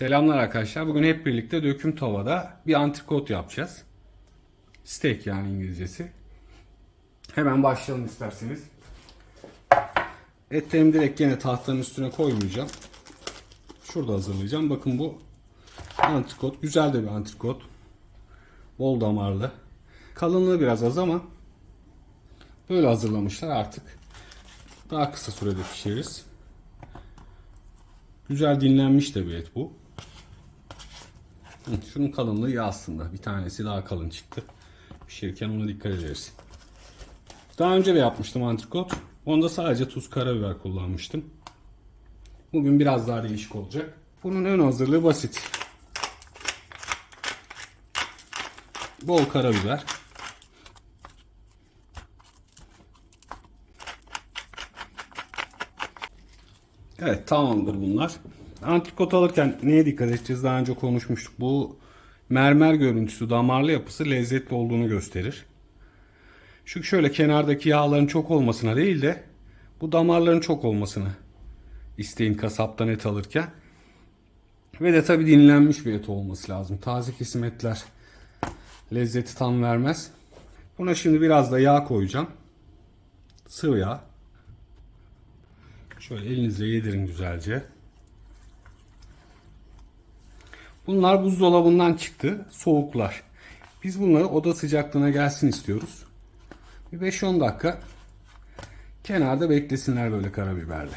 Selamlar arkadaşlar. Bugün hep birlikte döküm tavada bir antrikot yapacağız. Steak yani İngilizcesi. Hemen başlayalım isterseniz. Etlerimi direkt yine tahtanın üstüne koymayacağım. Şurada hazırlayacağım. Bakın bu antrikot. Güzel de bir antrikot. Bol damarlı. Kalınlığı biraz az ama böyle hazırlamışlar artık. Daha kısa sürede pişiririz. Güzel dinlenmiş de bir et bu. Şunun kalınlığı iyi aslında. Bir tanesi daha kalın çıktı. Pişirirken ona dikkat ederiz. Daha önce de yapmıştım antrikot. Onda sadece tuz karabiber kullanmıştım. Bugün biraz daha değişik olacak. Bunun ön hazırlığı basit. Bol karabiber. Evet tamamdır bunlar. Antrikot alırken neye dikkat edeceğiz daha önce konuşmuştuk. Bu mermer görüntüsü, damarlı yapısı lezzetli olduğunu gösterir. Çünkü şöyle kenardaki yağların çok olmasına değil de bu damarların çok olmasını isteyin kasaptan et alırken. Ve de tabi dinlenmiş bir et olması lazım. Taze kesim etler lezzeti tam vermez. Buna şimdi biraz da yağ koyacağım. Sıvı yağ. Şöyle elinizle yedirin güzelce. Bunlar buzdolabından çıktı. Soğuklar. Biz bunları oda sıcaklığına gelsin istiyoruz. Bir 5-10 dakika kenarda beklesinler böyle karabiberle.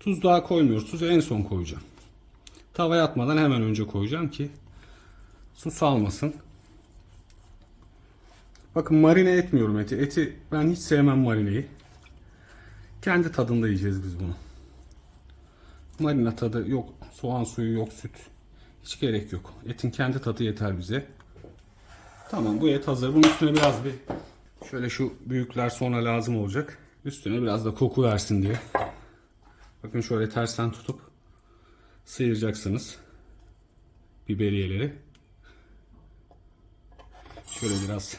Tuz daha koymuyoruz. Tuzu en son koyacağım. Tavaya atmadan hemen önce koyacağım ki su salmasın. Bakın marine etmiyorum eti. Eti ben hiç sevmem marineyi. Kendi tadında yiyeceğiz biz bunu. Marina tadı yok. Soğan suyu yok. Süt. Hiç gerek yok. Etin kendi tadı yeter bize. Tamam bu et hazır. Bunun üstüne biraz bir şöyle şu büyükler sonra lazım olacak. Üstüne biraz da koku versin diye. Bakın şöyle tersten tutup sıyıracaksınız biberiyeleri. Şöyle biraz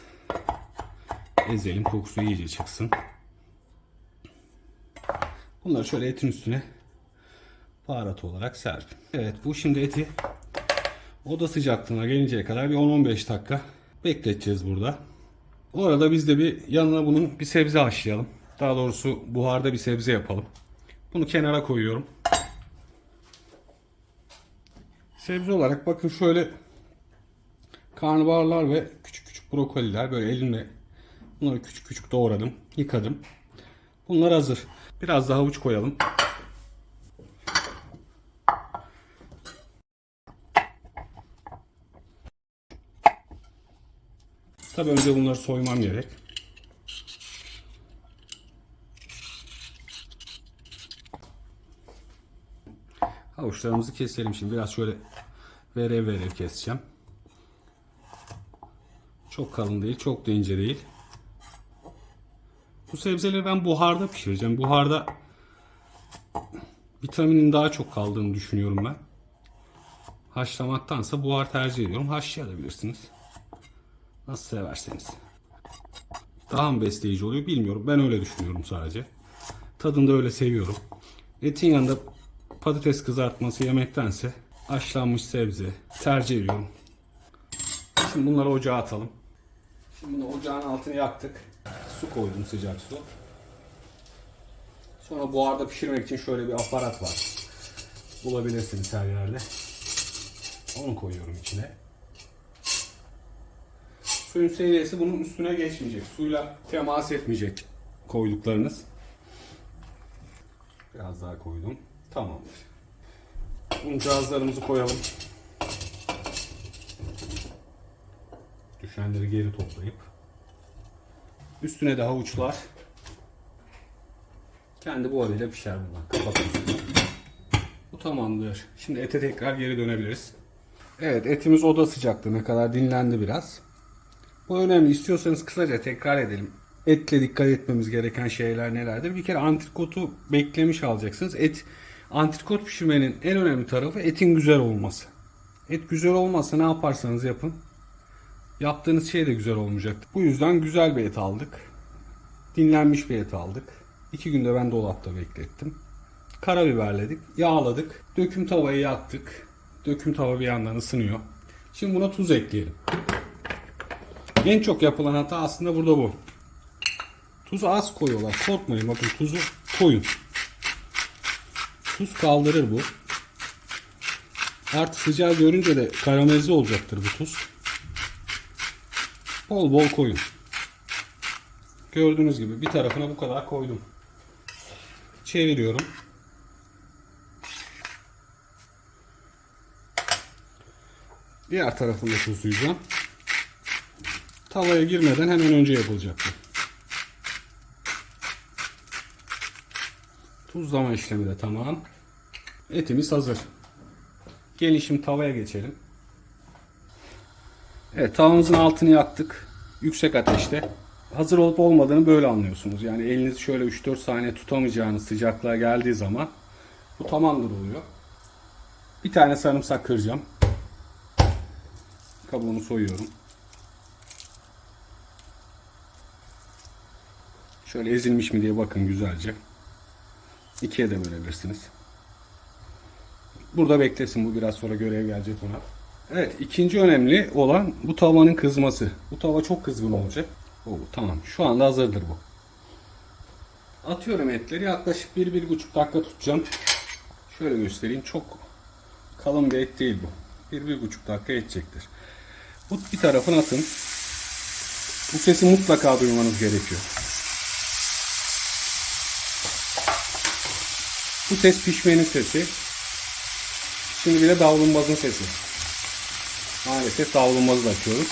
ezelim kokusu iyice çıksın. Bunları şöyle etin üstüne baharat olarak serpin. Evet bu şimdi eti oda sıcaklığına gelinceye kadar bir 10-15 dakika bekleteceğiz burada. O arada biz de bir yanına bunun bir sebze haşlayalım. Daha doğrusu buharda bir sebze yapalım. Bunu kenara koyuyorum. Sebze olarak bakın şöyle karnabaharlar ve küçük küçük brokoliler böyle elimle bunları küçük küçük doğradım, yıkadım. Bunlar hazır. Biraz daha havuç koyalım. Tabii önce bunları soymam gerek. Havuçlarımızı keselim şimdi. Biraz şöyle verev verev keseceğim. Çok kalın değil, çok da ince değil. Bu sebzeleri ben buharda pişireceğim. Buharda vitaminin daha çok kaldığını düşünüyorum ben. Haşlamaktansa buhar tercih ediyorum. Haşlayabilirsiniz. Nasıl severseniz. Daha mı besleyici oluyor bilmiyorum. Ben öyle düşünüyorum sadece. Tadını da öyle seviyorum. Etin yanında patates kızartması yemektense haşlanmış sebze tercih ediyorum. Şimdi bunları ocağa atalım. Şimdi bunu ocağın altını yaktık. Su koydum sıcak su. Sonra buharda pişirmek için şöyle bir aparat var. Bulabilirsiniz her yerde. Onu koyuyorum içine. Suyun seviyesi bunun üstüne geçmeyecek. Suyla temas etmeyecek koyduklarınız. Biraz daha koydum. Tamamdır. Un cihazlarımızı koyalım. Düşenleri geri toplayıp üstüne de havuçlar kendi buharıyla pişer bunlar. Kapatalım. Bu tamamdır. Şimdi ete tekrar geri dönebiliriz. Evet etimiz oda sıcaklığına kadar dinlendi biraz. Bu önemli. İstiyorsanız kısaca tekrar edelim. Etle dikkat etmemiz gereken şeyler nelerdir? Bir kere antrikotu beklemiş alacaksınız. Et antrikot pişirmenin en önemli tarafı etin güzel olması. Et güzel olmazsa ne yaparsanız yapın. Yaptığınız şey de güzel olmayacaktır. Bu yüzden güzel bir et aldık. Dinlenmiş bir et aldık. İki günde ben dolapta beklettim. Karabiberledik. Yağladık. Döküm tavayı yaktık. Döküm tava bir yandan ısınıyor. Şimdi buna tuz ekleyelim. En çok yapılan hata aslında burada bu. Tuzu az koyuyorlar. Korkmayın bakın tuzu koyun. Tuz kaldırır bu. Artı sıcağı görünce de karamelize olacaktır bu tuz. Bol bol koyun. Gördüğünüz gibi bir tarafına bu kadar koydum. Çeviriyorum. Diğer tarafını da tuzlayacağım. Tavaya girmeden hemen önce yapılacak. Tuzlama işlemi de tamam. Etimiz hazır. Gelin şimdi tavaya geçelim. Evet tavamızın altını yaktık. Yüksek ateşte. Hazır olup olmadığını böyle anlıyorsunuz. Yani elinizi şöyle 3-4 saniye tutamayacağınız sıcaklığa geldiği zaman bu tamamdır oluyor. Bir tane sarımsak kıracağım. Kabuğunu soyuyorum. Şöyle ezilmiş mi diye bakın güzelce. İkiye de bölebilirsiniz. Burada beklesin bu biraz sonra görev gelecek ona. Evet ikinci önemli olan bu tavanın kızması. Bu tava çok kızgın olacak. Oo, tamam şu anda hazırdır bu. Atıyorum etleri yaklaşık 1-1,5 dakika tutacağım. Şöyle göstereyim çok kalın bir et değil bu. 1-1,5 dakika edecektir. Bu bir tarafını atın. Bu sesi mutlaka duymanız gerekiyor. Bu ses pişmenin sesi. Şimdi bir de davlumbazın sesi. Maalesef davlumbazı da açıyoruz.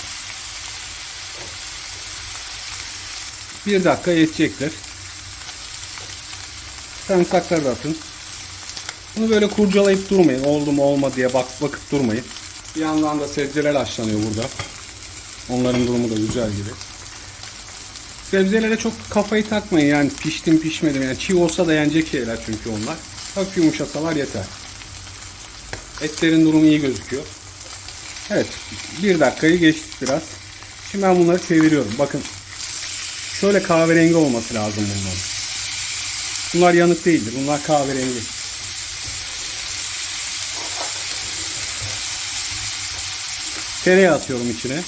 Bir dakika yetecektir. Sarımsakları da atın. Bunu böyle kurcalayıp durmayın. Oldu mu olma diye bak bakıp durmayın. Bir yandan da sebzeler haşlanıyor burada. Onların durumu da güzel gibi. Sebzelere çok kafayı takmayın yani piştim pişmedim yani çiğ olsa da yenecek şeyler çünkü onlar. Hafif yumuşasalar yeter. Etlerin durumu iyi gözüküyor. Evet bir dakikayı geçtik biraz. Şimdi ben bunları çeviriyorum. Bakın şöyle kahverengi olması lazım bunların. Bunlar yanık değildir. Bunlar kahverengi. Tereyağı atıyorum içine.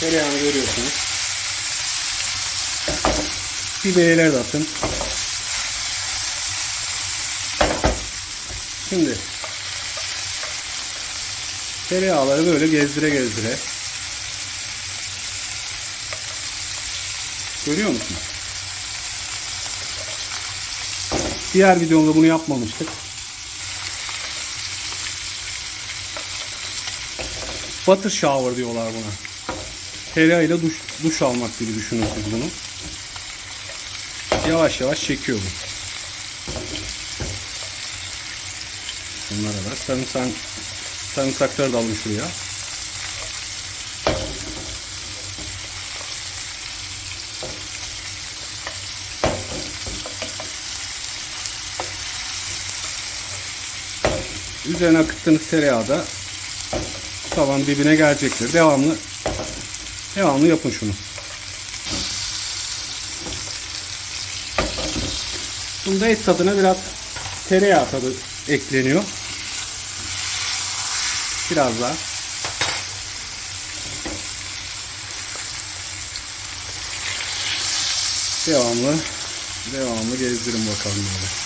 Tereyağını görüyorsunuz. Biberleri de atın. Şimdi tereyağları böyle gezdire gezdire Görüyor musunuz? Diğer videomda bunu yapmamıştık. Butter shower diyorlar buna. Tereyağıyla duş, duş almak gibi düşünün siz bunu. Yavaş yavaş çekiyor bu. Bunlara da sarımsak, sarımsakları da alın şuraya. Üzerine akıttığınız tereyağı da tavan dibine gelecektir. Devamlı devamlı yapın şunu. Bunda et tadına biraz tereyağı tadı ekleniyor. Biraz daha. Devamlı devamlı gezdirin bakalım böyle.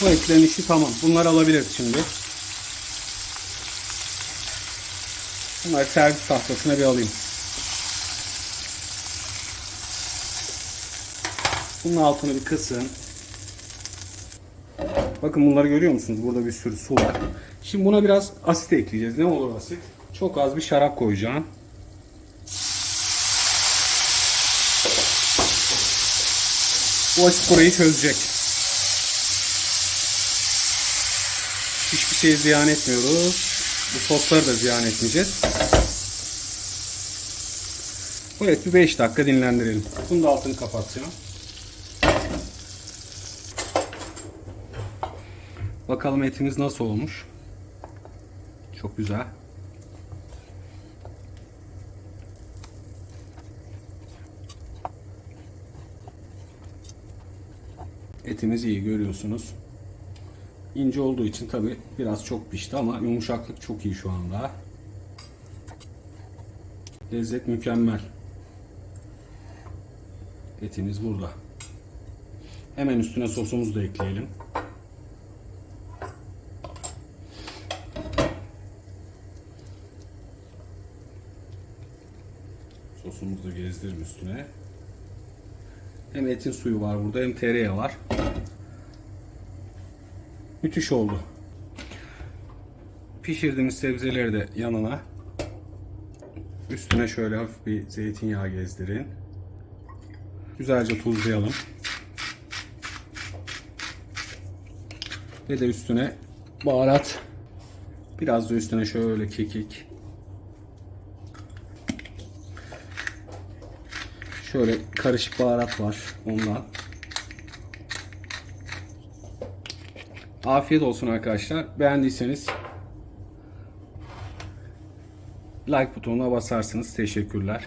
Bu etlerin işi tamam. Bunları alabiliriz şimdi. Bunları servis tahtasına bir alayım. Bunun altını bir kısın. Bakın bunları görüyor musunuz? Burada bir sürü su var. Şimdi buna biraz asit ekleyeceğiz. Ne olur asit? Çok az bir şarap koyacağım. Bu asit burayı çözecek. Hiçbir şey ziyan etmiyoruz. Bu sosları da ziyan etmeyeceğiz. Evet bir 5 dakika dinlendirelim. Bunu da altını kapatacağım. Bakalım etimiz nasıl olmuş. Çok güzel. Etimiz iyi görüyorsunuz. İnce olduğu için tabi biraz çok pişti ama yumuşaklık çok iyi şu anda. Lezzet mükemmel. Etimiz burada. Hemen üstüne sosumuzu da ekleyelim. Sosumuzu da gezdirelim üstüne. Hem etin suyu var burada hem tereyağı var. Müthiş oldu. Pişirdiğimiz sebzeleri de yanına üstüne şöyle hafif bir zeytinyağı gezdirin. Güzelce tuzlayalım. Ve de üstüne baharat. Biraz da üstüne şöyle kekik. Şöyle karışık baharat var ondan. Afiyet olsun arkadaşlar. Beğendiyseniz like butonuna basarsınız. Teşekkürler.